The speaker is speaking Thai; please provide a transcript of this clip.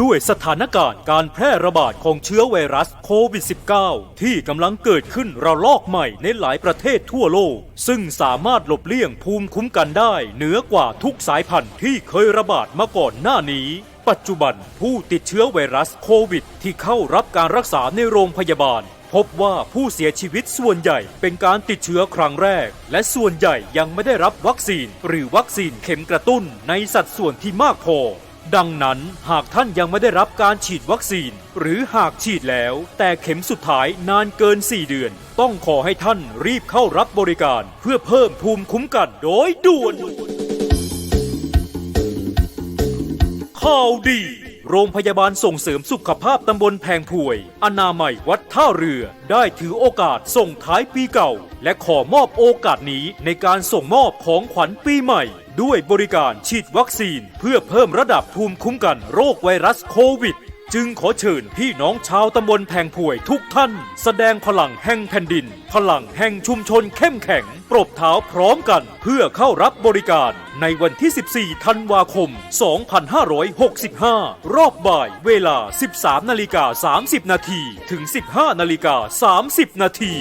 ด้วยสถานการณ์การแพร่ระบาดของเชื้อไวรัสโควิด -19 ที่กำลังเกิดขึ้นระลอกใหม่ในหลายประเทศทั่วโลก ซึ่งสามารถหลบเลี่ยงภูมิคุ้มกันได้ เหนือกว่าทุกสายพันธุ์ที่เคยระบาดมาก่อนหน้านี้ปัจจุบันผู้ติดเชื้อไวรัสโควิด ที่เข้ารับการรักษาในโรงพยาบาล พบว่าผู้เสียชีวิตส่วนใหญ่เป็นการติดเชื้อครั้งแรก และส่วนใหญ่ยังไม่ได้รับวัคซีน หรือวัคซีนเข็มกระตุ้นในสัดส่วนที่มากพอ ดังนั้นหากท่านยังไม่ได้รับการฉีดวัคซีน หรือหากฉีดแล้ว แต่เข็มสุดท้ายนานเกิน 4 เดือน ต้องขอให้ท่านรีบเข้ารับบริการ เพื่อเพิ่มภูมิคุ้มกันโดยด่วนข่าวดี โรงพยาบาลส่งเสริมสุขภาพตำบลแพงพวย อนามัยวัดท่าเรือ ได้ถือโอกาสส่งท้ายปีเก่า และขอมอบโอกาสนี้ในการส่งมอบของขวัญปีใหม่ ด้วยบริการฉีดวัคซีน เพื่อเพิ่มระดับภูมิคุ้มกันโรคไวรัสโควิด จึงขอเชิญพี่น้องชาวตำบลแพงพวยทุกท่าน แสดงพลังแห่งแผ่นดิน พลังแห่งชุมชนเข้มแข็ง ปรบเท้าพร้อมกัน เพื่อเข้ารับบริการในวันที่ 14 ธันวาคม 2565 รอบบ่ายเวลา 13 นาฬิกา 30 นาที ถึง 15 นาฬิกา 30 นาที